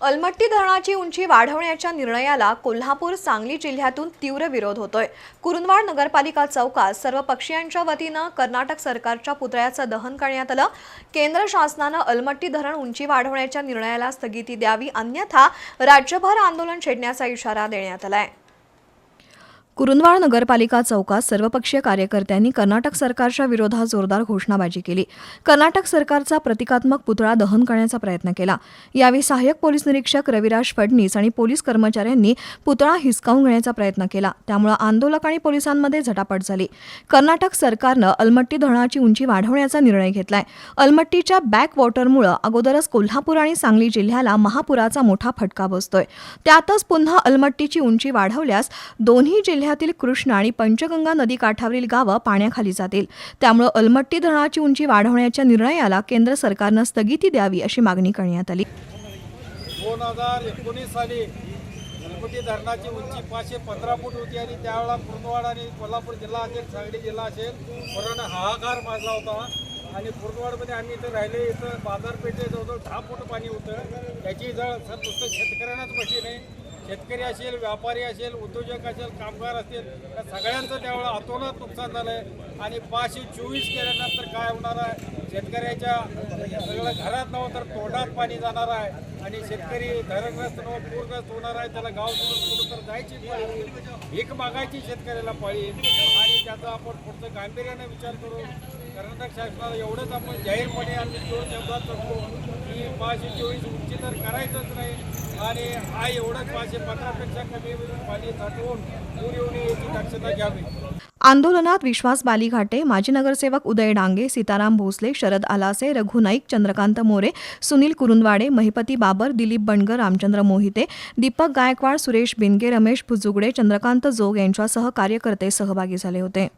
अलमट्टी धरणाची उंची वाढवण्याच्या निर्णयाला कोल्हापूर सांगली जिल्ह्यातून तीव्र विरोध होतोय. कुरुंदवाड नगरपालिका चौकात सर्व पक्षीयांच्या वतीनं कर्नाटक सरकारच्या पुतळ्याचं दहन करण्यात आलं. केंद्र शासनानं अलमट्टी धरण उंची वाढवण्याच्या निर्णयाला स्थगिती द्यावी अन्यथा राज्यभर आंदोलन छेडण्याचा इशारा देण्यात आलाय. कुरुंदवाड नगरपालिका चौकात सर्वपक्षीय कार्यकर्त्यांनी कर्नाटक सरकारच्या विरोधात जोरदार घोषणाबाजी केली. कर्नाटक सरकारचा प्रतिकात्मक पुतळा दहन करण्याचा प्रयत्न केला. यावेळी सहाय्यक पोलीस निरीक्षक रविराज फडणीस आणि पोलीस कर्मचाऱ्यांनी पुतळा हिसकावून घेण्याचा प्रयत्न केला. त्यामुळे आंदोलक आणि पोलिसांमध्ये झटापट झाली. कर्नाटक सरकारनं अलमट्टी धरणाची उंची वाढवण्याचा निर्णय घेतलाय. अलमट्टीच्या बॅक वॉटरमुळे अगोदरच कोल्हापूर आणि सांगली जिल्ह्याला महापुराचा मोठा फटका बसतोय. त्यातच पुन्हा अलमट्टीची उंची वाढवल्यास दोन्ही जिल्ह्यातील कृष्णा आणि पंचगंगा नदीकाठावरील गावं पाण्याखाली जातील. त्यामुळे अलमट्टी धरणाची उंची वाढवण्याच्या निर्णयाला केंद्र सरकारनं स्थगिती द्यावी अशी मागणी करण्यात आली. दोन हजार एकोणीस साली अलमट्टी धरणाची उंची पाचशे पंधरा फूट होती आणि त्यावेळेला कुर्दवाड आणि कोल्हापूर जिल्हा असेल सांगली जिल्हा असेल पूर्ण हाहाकार माजला होता. आणि कुर्दवाडमध्ये आम्ही इथं राहिले इथं बाजारपेठे जवळजवळ दहा फूट पाणी होतं. त्याची जळ सर नुसतं शेतकऱ्यांनाच बशी नाही. शेतकरी असेल व्यापारी असेल उद्योजक असेल कामगार असतील या सगळ्यांचं त्यावेळेला अतोनात नुकसान झालं आहे आणि पाचशे चोवीस केल्यानंतर काय होणार आहे? शेतकऱ्याच्या सगळं घरात नव्हतं तर तोंडात पाणी जाणार आहे. आणि शेतकरी धरणग्रस्त नव्ह पूरग्रस्त होणार आहे त्याला गाव सोडून कुठं तर जायची भीक मागायची शेतकऱ्याला पाळी आणि त्याचा आपण पुढचं गांभीर्याने विचार करू. कर्नाटक शासनाला एवढंच आपण जाहीरपणे आम्ही दोन शब्दात सांगतो की पाचशे चोवीस उंची तर करायचंच नाही. आणि हा एवढाच पाचशे पंधरापेक्षा कमी पाणी साठवून पूर येऊ नये याची दक्षता घ्यावी. आंदोलनात विश्वास बालीघाटे माजी नगरसेवक उदय डांगे सीताराम भोसले शरद आलासे रघु नाईक चंद्रकांत मोरे सुनील कुरुंदवाडे महिपती बाबर दिलीप बणगर रामचंद्र मोहिते दीपक गायकवाड सुरेश बिनगे रमेश भुजुगडे चंद्रकांत जोग यांच्यासह कार्यकर्ते सहभागी झाले होते.